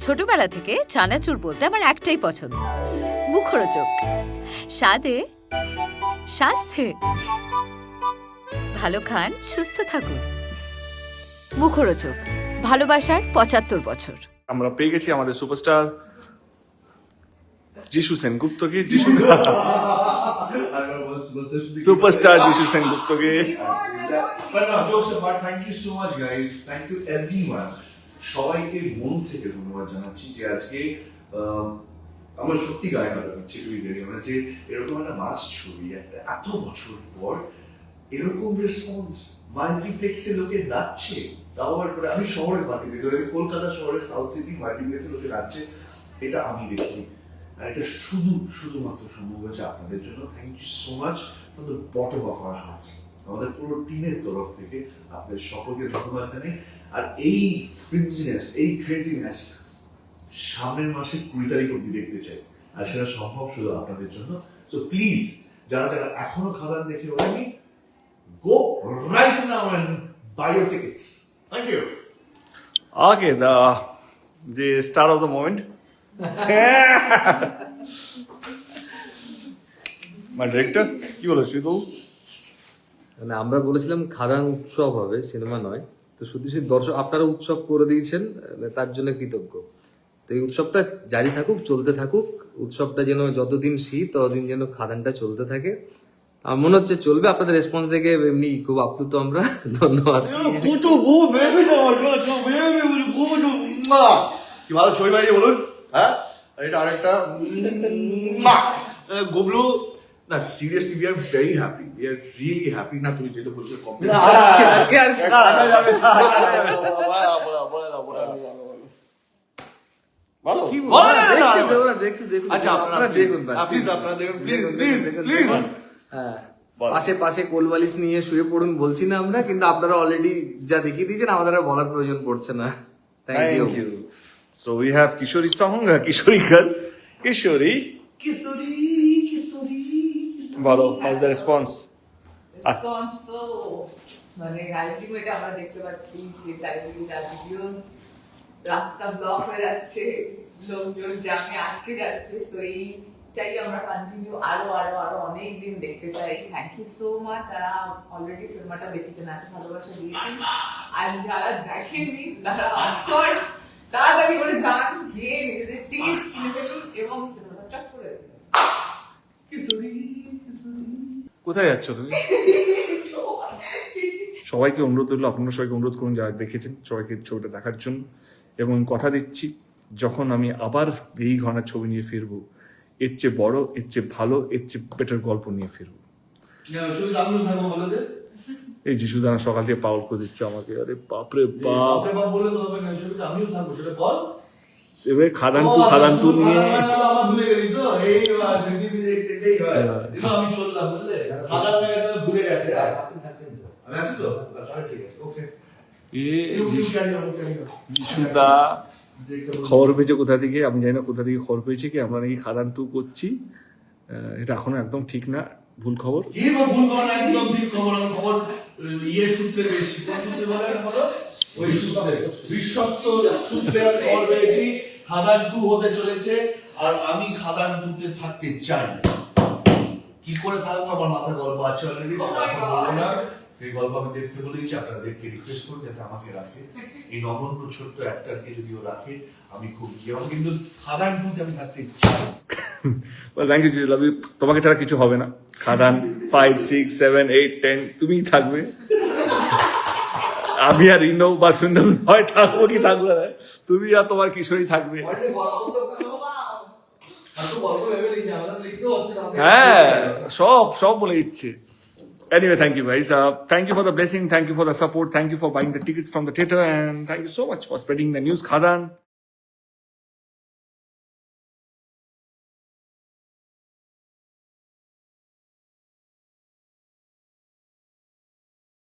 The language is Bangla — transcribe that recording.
ছোটবেলা থেকে চানাচুর বলতে আমার একটাই পছন্দ। মুখরোচক। স্বাদে স্বাস্থ্যে ভালো খান সুস্থ থাকুন। মুখরোচক। ভালোবাসার পঁচাত্তর বছর। আমরা পেয়ে গেছি আমাদের সুপারস্টার যিশু সেনগুপ্তকে। যিশু সুপারস্টার যিশু সেনগুপ্তকে। But no, jokes apart, thank you so much, সবাইকে মন থেকে ধন্যবাদ জানাচ্ছি যে আজকে আমার সত্যি গায়ে হাত হচ্ছে টুইটারে মানে যে এরকম একটা মাস ছবি একটা এত বছর পর এরকম রেসপন্স মাল্টিপ্লেক্সে লোকে নাচছে, তাও আবার আমি শহরের মাল্টিপ্লেক্স আমি কলকাতা শহরের সাউথ সিটি মাল্টিপ্লেক্সে লোকে নাচছে, এটা আমি দেখি। আর এটা শুধু, শুধুমাত্র সম্ভব হয়েছে আপনাদের জন্য। Thank you so much for the bottom of our hearts আমাদের পুরো টিমের তরফ থেকে আপনাদের সকলকে ধন্যবাদ জানাই। আর এই ফ্রিঞ্জিনেস এই ক্রেজিনেস সামনের মাসে কুড়ি তারিখ অব্দি দেখতে চাই। আর সেটা সম্ভব শুধু আপনাদের জন্য। সো প্লিজ যারা যারা এখনও খাবার দেখে ওঠেনি go right now and buy your tickets thank you Okay, the the star of the moment. My director, কি বলো শ্রীবাবু? মানে আমরা বলেছিলাম খাদান উৎসব হবে সিনেমা নয়। তো শুধু সেই দর্শক আপনারা উৎসব করে দিয়েছেন মানে তার জন্য কৃতজ্ঞ। তো এই উৎসবটা জারি থাকুক, চলতে থাকুক, উৎসবটা যেন যতদিন শীত, ততদিন যেন খাদানটা চলতে থাকে। আমার মনে হচ্ছে চলবে, আপনাদের রেসপন্স দেখে এমনি খুব আপ্লুত আমরা। ধন্যবাদ। কি ভালো ছবি বানিয়ে বলুন হ্যাঁ? আর এটা আরেকটা গোবলু না seriously we are very happy we are really happy না তুমি যেটা বলছো আচ্ছা। হ্যাঁ। পাশে পাশে কোলবালিশ নিয়ে শুয়ে পড়ুন বলছি না আমরা কিন্তু আপনারা অলরেডি যা দেখিয়ে দিয়েছেন আমাদের আর বলার প্রয়োজন পড়ছে না thank you Thank you. So we have Kishori song, uh, Kishori girl. Kishori, Kishori Kishori বলো, how's the response? রেসপন্স তো মানে আলটিমেট আমরা দেখতে পাচ্ছি যে চারিদিকে যা ভিডিওস রাস্তা ব্লক হয়ে যাচ্ছে লোকজন জামে আটকে যাচ্ছে সো এইটাই আমরা কন্টিনিউ আরও আরও আরও অনেক দিন দেখতে চাই থ্যাংক ইউ সো মাচ যারা অলরেডি সিনেমাটা দেখেছেন এত ভালোবাসা দিয়েছেন আর যারা দেখেননি তারা অফকোর্স তাড়াতাড়ি করে যান গিয়ে নিজেদের টিকিটস কিনে ফেলুন এবং সিনেমাটা চট করে দেখুন কিশোরী কিশোরী কোথায় যাচ্ছ তুমি? সবাইকে অনুরোধ করল আপনারা সবাইকে অনুরোধ করুন যারা দেখেছেন সবাইকে ছবিটা দেখার জন্য। এবং কথা দিচ্ছি যখন আমি আবার এই ঘনার ছবি নিয়ে ফিরবো এর চেয়ে বড় এর চেয়ে ভালো এর চেয়ে বেটার গল্প নিয়ে ফিরবো। এই যিশু থাকব বলে দে এই যিশুদানা সকাল থেকে পাওয়াল করে দিচ্ছে আমাকে আরে বাপরে বাপ। এবারে খাদান টু খাদান টু নিয়ে হয়। আমি চললাম বুঝলে? খাদার মেয়ে তো ভুলে গেছে হ্যাঁ। আমি আছি তো? তাহলে ঠিক আছে ওকে। যিশুদা খবর পেয়েছে কোথা থেকে? আমি জানি না কোথা থেকে খবর পেয়েছে কি আমরা নাকি খাদান টু করছি। এটা এখনও একদম ঠিক না ভুল খবর? ভুল করা একদম ঠিক খবর খবর ইয়ে সূত্রে পেয়েছি। কোন সূত্রে বলে এটা ওই সূত্রে। বিশ্বস্ত সূত্রে খবর পেয়েছি। খাদান টু হতে চলেছে, আর আমি খাদান টুতে থাকতে চাই। কি করে থাকব? আমার মাথা গল্প আছে অলরেডি বলব না। সেই গল্প আমি দেখতে বলেছি আপনারা দেখতে রিকোয়েস্ট করুন, যাতে আমাকে রাখে। এই নগণ্য ছোট্ট অ্যাক্টারকে যদিও রাখে, আমি খুব হব। কিন্তু খাদান টুতে আমি থাকতে চাই। থ্যাংক ইউ লাভ তোমাকে ছাড়া কিছু হবে না। Khadaan five six seven eight ten তুমিই থাকবে। আমি আর ইনো বা সুন্দর হয় থাকব কি থাকব না তুমি আর তোমার কিশোরী থাকবে হ্যাঁ সব সব বলে দিচ্ছে Anyway, thank you guys. Uh, thank you for the blessing. Thank you for the support. Thank you for buying the tickets from the theater. And thank you so much for spreading the news. Khadan,